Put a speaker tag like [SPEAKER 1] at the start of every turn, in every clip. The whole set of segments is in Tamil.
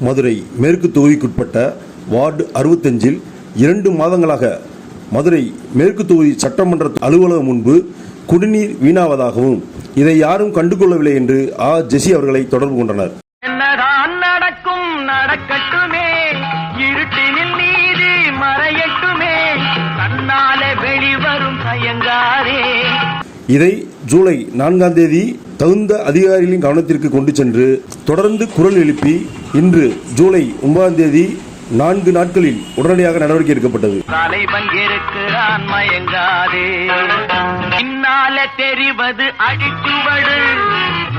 [SPEAKER 1] மதுரை மேற்கு தொகுதிக்குட்பட்ட வார்டு அறுபத்தஞ்சில் இரண்டு மாதங்களாக மதுரை மேற்கு தொகுதி சட்டமன்ற அலுவலகம் முன்பு குடிநீர் வீணாவதாகவும் இதை யாரும் கண்டுகொள்ளவில்லை என்று ஆ. ஜெசி அவர்களை தொடர்பு கொண்டனர்.
[SPEAKER 2] என்னதான் நடக்கும் நடக்கட்டுமே. இருட்டினில் நீதி மறையட்டுமே. தன்னாலே வெளிவரும் தயங்காரே
[SPEAKER 1] இதை ஜூலை நான்காம் தேதி தகுந்த அதிகாரிகளின் கவனத்திற்கு கொண்டு சென்று தொடர்ந்து குரல் எழுப்பி இன்று ஜூலை ஒன்பதாம் தேதி நான்கு நாட்களில் உடனடியாக நடவடிக்கை எடுக்கப்பட்டது.
[SPEAKER 2] தெரிவது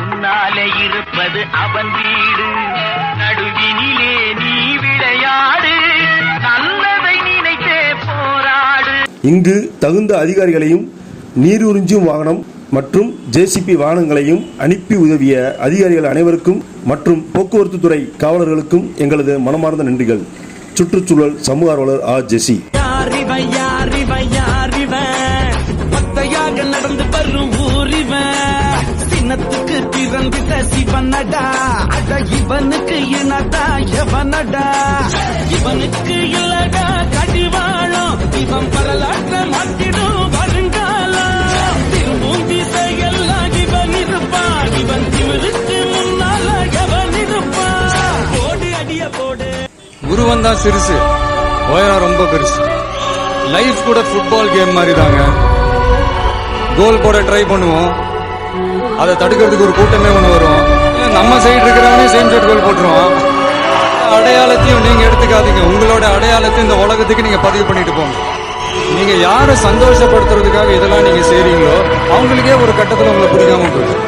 [SPEAKER 2] முன்னாலே இருப்பது அவன் வீடு. நடுவினிலே நீ விளையாடு. நல்லதை நினைத்தே போராடு.
[SPEAKER 1] இங்கு தகுந்த அதிகாரிகளையும் நீருறிஞ்சும் வாகனம் மற்றும் ஜேசிபி வாகனங்களையும் அனுப்பி உதவிய அதிகாரிகள் அனைவருக்கும் மற்றும் போக்குவரத்து துறை காவலர்களுக்கும் எங்களது மனமார்ந்த நன்றிகள். சுற்றுச்சூழல் சமூக ஆர்வலர் ஆ ஜெசி
[SPEAKER 3] நடந்து வரும் ஊரிவன் சின்னத்துக்கு பிறந்திட்ட சிவனடா? அட இவனுக்கு இனதா எவனடா? இவனுக்கு இல்லடா
[SPEAKER 4] உருவம் தான் சிறுசு. உயரம் ரொம்ப பெருசு. லைஃப் கூட ஃபுட்பால் கேம் மாதிரி தாங்க கோல் போட ட்ரை பண்ணுவோம். அதை தடுக்கிறதுக்கு ஒரு கூட்டமே ஒன்று வரும். நம்ம சைடு இருக்கிறவனே சேம் சைடு கோல் போட்டுருவான். அடையாளத்தையும் நீங்க எடுத்துக்காதீங்க. உங்களோட அடையாளத்தை இந்த உலகத்துக்கு நீங்க பதிவு பண்ணிட்டு போங்க. நீங்க யாரை சந்தோஷப்படுத்துறதுக்காக இதெல்லாம் நீங்க செய்றீங்களோ அவங்களுக்கே ஒரு கட்டத்தில் உங்களை பிடிக்காம போயிடும்.